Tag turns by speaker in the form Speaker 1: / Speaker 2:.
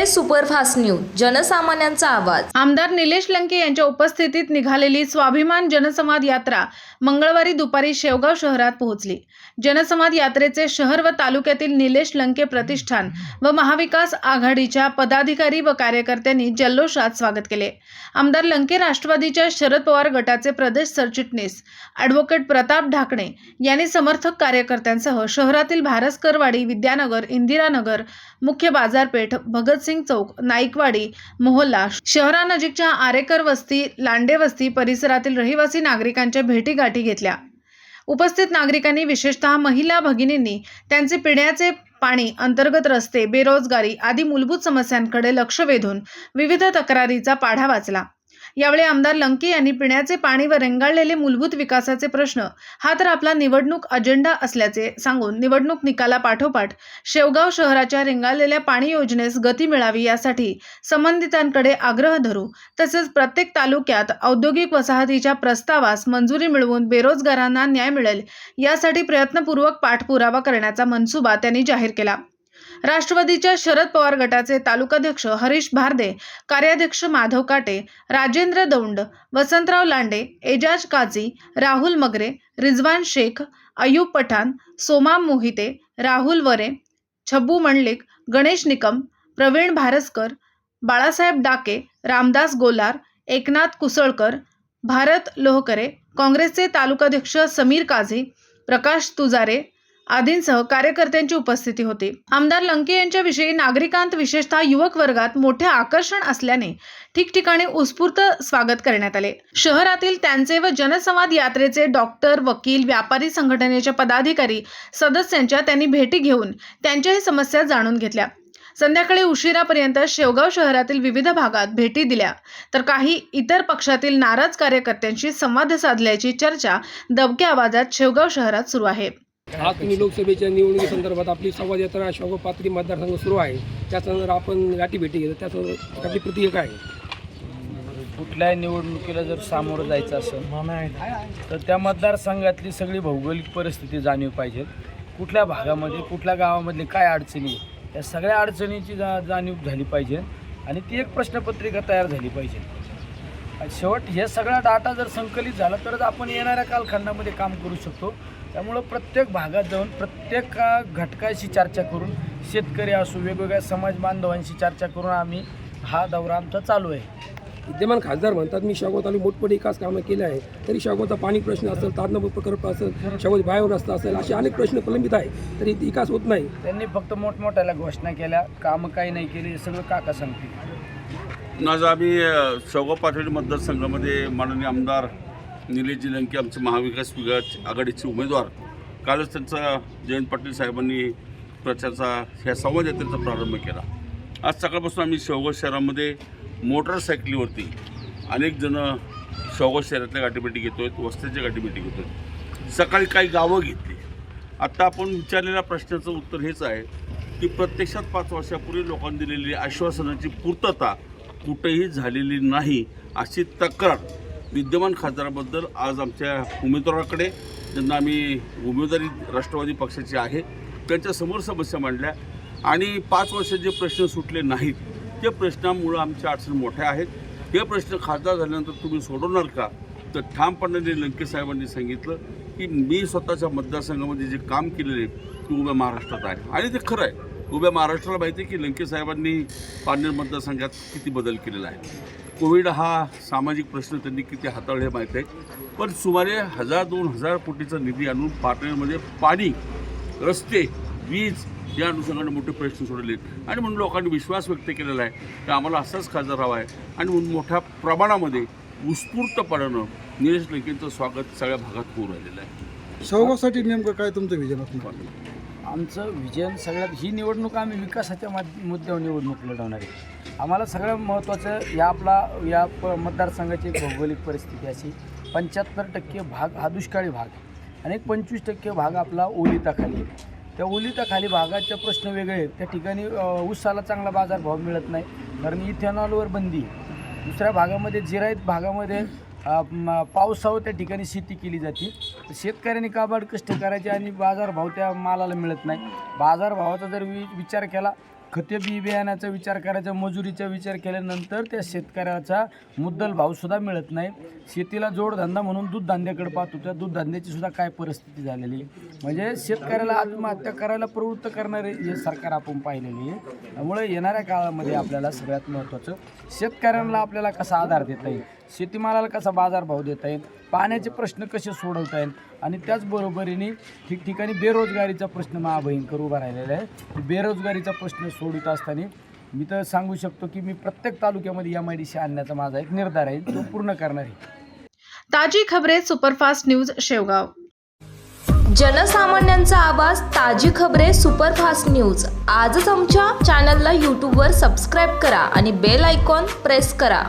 Speaker 1: Dhule superfast news जनसामान्यांचा आवाज.
Speaker 2: आमदार निलेश लंके यांच्या उपस्थितीत निघालेली स्वाभिमान जनसंवाद यात्रा मंगळवारी दुपारी शेवगाव शहरात पोहोचली. जनसंवाद यात्रेचे शहर व तालुक्यातील निलेश लंके प्रतिष्ठान व महाविकास आघाडीच्या पदाधिकारी व कार्यकर्त्यांनी जल्लोषात स्वागत केले. आमदार लंके राष्ट्रवादीच्या शरद पवार गटाचे प्रदेश सरचिटणीस ॲडव्होकेट प्रताप ढाकणे यांनी समर्थक कार्यकर्त्यांसह शहरातील भारसकरवाडी विद्यानगर इंदिरानगर मुख्य बाजारपेठ भगतसिंग चौक नाईकवाडी मोहल्ला शहरानजीकच्या आरेकर वस्ती लांडे वस्ती परिसरातील रहिवासी नागरिकांच्या भेटीगाठी घेतल्या. उपस्थित नागरिकांनी विशेषतः महिला भगिनींनी त्यांचे पिण्याचे पाणी अंतर्गत रस्ते बेरोजगारी आदी मूलभूत समस्यांकडे लक्ष वेधून विविध तक्रारीचा पाढा वाचला. यावेळी आमदार लंके यांनी पिण्याचे पाणी व रेंगाळलेले मूलभूत विकासाचे प्रश्न हा तर आपला निवडणूक अजेंडा असल्याचे सांगून निवडणूक निकालापाठोपाठ शेवगाव शहराच्या रेंगाळलेल्या पाणी योजनेस गती मिळावी यासाठी संबंधितांकडे आग्रह धरू तसेच प्रत्येक तालुक्यात औद्योगिक वसाहतीच्या प्रस्तावास मंजुरी मिळवून बेरोजगारांना न्याय मिळेल यासाठी प्रयत्नपूर्वक पाठपुरावा करण्याचा मनसुबा त्यांनी जाहीर केला. राष्ट्रवादीच्या शरद पवार गटाचे तालुकाध्यक्ष हरीश भारदे कार्याध्यक्ष माधव काटे राजेंद्र दौंड वसंतराव लांडे एजाज काझी राहुल मगरे रिजवान शेख अयूब पठाण सोमा मोहिते राहुल वरे छब्बू मंडलिक गणेश निकम प्रवीण भारसकर बाळासाहेब डाके रामदास गोलार एकनाथ कुसळकर भारत लोहकरे काँग्रेसचे तालुकाध्यक्ष समीर काझी प्रकाश तुजारे आदींसह कार्यकर्त्यांची उपस्थिती होती. आमदार लंके यांच्याविषयी नागरिकांत विशेषतः युवक वर्गात मोठे आकर्षण असल्याने ठिकठिकाणी उत्स्फूर्त स्वागत करण्यात आले. शहरातील त्यांचे व जनसंवाद यात्रेचे डॉक्टर वकील व्यापारी संघटनेच्या पदाधिकारी सदस्यांच्या त्यांनी भेटी घेऊन त्यांच्याही समस्या जाणून घेतल्या. संध्याकाळी उशिरापर्यंत शेवगाव शहरातील विविध भागात भेटी दिल्या. तर काही इतर पक्षातील नाराज कार्यकर्त्यांशी संवाद साधल्याची चर्चा दबक्या आवाजात शेवगाव शहरात सुरू आहे.
Speaker 3: आज तुम्ही लोकसभेच्या निवडणुकीसंदर्भात आपली संवाद यात्रा शोभा पात्री मतदारसंघ सुरू आहे. त्यासंदर्भात आपण गाठीभेटी घेतो. त्याचं आपली प्रतिक्रिया काय आहे?
Speaker 4: कुठल्याही निवडणुकीला जर सामोरं जायचं असेल तर त्या मतदारसंघातली सगळी भौगोलिक परिस्थिती जाणीव पाहिजे. कुठल्या भागामध्ये कुठल्या गावामधली काय अडचणी या सगळ्या अडचणीची जा जाणीव झाली पाहिजे. आणि ती एक प्रश्नपत्रिका तयार झाली पाहिजे. शेवट हे सगळा डाटा जर संकलित झाला तरच आपण येणाऱ्या कालखंडामध्ये काम करू शकतो. त्यामुळं प्रत्येक भागात जाऊन प्रत्येक घटकाशी चर्चा करून शेतकरी असो वेगवेगळ्या समाज बांधवांशी चर्चा करून आम्ही हा दौरा आमचा चालू आहे.
Speaker 3: विद्यमान खासदार म्हणतात मी शागोत आली मोठमोठे विकास कामं केले आहे तरी शागोता पाणी प्रश्न असेल तारणपूर प्रकल्प असेल शागोत बाहेर रस्ता असेल असे अनेक प्रश्न प्रलंबित आहे तरी विकास होत नाही.
Speaker 4: त्यांनी फक्त मोठमोठ्याला घोषणा केल्या कामं काही नाही केली हे सगळं काका सांगतील.
Speaker 5: आज आम्ही चौगा शेवगाव मतदारसंघामध्ये माननीय आमदार निलेशजी लंके आमचे महाविकास विकास आघाडीचे उमेदवार कालच त्यांचा जयंत पाटील साहेबांनी प्रचारचा ह्या संवाद यात्रेचा प्रारंभ केला. आज सकाळपासून आम्ही शेवगाव शहरामध्ये मोटरसायकलीवरती अनेक जण शेवगाव शहरातल्या गाठीभेटी घेतो आहेत वस्त्याच्या गाठीभेटी घेतो आहेत सकाळी काही गावं घेतली. आत्ता आपण विचारलेल्या प्रश्नाचं उत्तर हेच आहे की प्रत्यक्षात पाच वर्षापूर्वी लोकांनी दिलेली आश्वासनाची पूर्तता कुठेही झालेली नाही अशी तक्रार विद्यमान खासदाराबद्दल आज आमच्या उमेदवाराकडे ज्यांना आम्ही उमेदवारी राष्ट्रवादी पक्षाची आहे त्यांच्यासमोर समस्या मांडल्या. आणि पाच वर्षात जे प्रश्न सुटले नाहीत ते प्रश्नामुळं आमच्या अडचणी मोठ्या आहेत. हे प्रश्न खासदार झाल्यानंतर तुम्ही सोडवणार का? तर ठामपणाने लंके साहेबांनी सांगितलं की मी स्वतःच्या मतदारसंघामध्ये जे काम केलेले ते उभ्या महाराष्ट्रात आहे. आणि ते खरं आहे. उभ्या महाराष्ट्राला माहिती आहे की लंके साहेबांनी पारनेर मतदारसंघात किती बदल केलेला आहे? कोविड हा सामाजिक प्रश्न त्यांनी किती हाताळले माहीत आहे. पण सुमारे हजार दोन हजार कोटीचा निधी आणून पारनेरमध्ये पाणी रस्ते वीज या अनुषंगाने मोठे प्रश्न सोडले. आणि म्हणून लोकांनी विश्वास व्यक्त केलेला आहे. की आम्हाला असाच खासदार हवा आहे. आणि म्हणून मोठ्या प्रमाणामध्ये उत्स्फूर्तपणानं निलेश लंकेंचं स्वागत सगळ्या भागात होऊ राहिलेलं आहे.
Speaker 6: सहभागासाठी नेमकं काय तुमचं विजय
Speaker 4: आमचं विजन सगळ्यात ही निवडणूक आम्ही विकासाच्या मा मुद्द्यावर निवडणूक लढवणार आहे. आम्हाला सगळ्यात महत्त्वाचं या आपला या प मतदारसंघाची भौगोलिक परिस्थिती अशी पंच्याहत्तर टक्के भाग हा दुष्काळी भाग आहे. आणि एक पंचवीस टक्के भाग आपला ओलिताखाली आहे. त्या ओलिताखाली भागाचे प्रश्न वेगळे आहेत. त्या ठिकाणी उसाला ऊसाला चांगला बाजारभाव मिळत नाही. कारण इथेनॉलवर बंदी दुसऱ्या भागामध्ये जिरायत भागामध्ये पावसावर त्या ठिकाणी शेती केली जाते. तर शेतकऱ्यांनी काबाड कष्ट करायचे आणि बाजारभाव त्या मालाला मिळत नाही. बाजारभावाचा जर वि विचार केला खते बी बियाण्याचा विचार करायचा मजुरीचा विचार केल्यानंतर त्या शेतकऱ्याचा मुद्दल भावसुद्धा मिळत नाही. शेतीला जोडधंदा म्हणून दूधधंद्याकडे पाहतो. त्या दूध सुद्धा काय परिस्थिती झालेली आहे? म्हणजे शेतकऱ्याला आत्महत्या करायला प्रवृत्त करणारे हे सरकार आपण पाहिलेली आहे. त्यामुळे येणाऱ्या काळामध्ये आपल्याला सगळ्यात महत्त्वाचं शेतकऱ्यांना आपल्याला कसा आधार देता येईल? शेतीमालाला कसा बाजारभाव देता येईल? पाण्याचे प्रश्न कसे सोडवता येईल? आणि त्याचबरोबरीने ठिकठिकाणी बेरोजगारीचा प्रश्न महाभयंकर उभा राहिलेला आहे. बेरोजगारीचा प्रश्न सोडवत असताना मी तर सांगू शकतो की मी प्रत्येक तालुक्यामध्ये एम आय डी सी आणण्याचा माझा एक निर्धार आहे. तो पूर्ण करणार आहे.
Speaker 2: ताजी खबरे सुपरफास्ट न्यूज शेवगाव.
Speaker 1: जनसामान्यांचा आवाज ताजी खबरे सुपरफास्ट न्यूज. आजच आमच्या चॅनलला यूट्यूबवर सबस्क्राईब करा आणि बेल आयकॉन प्रेस करा.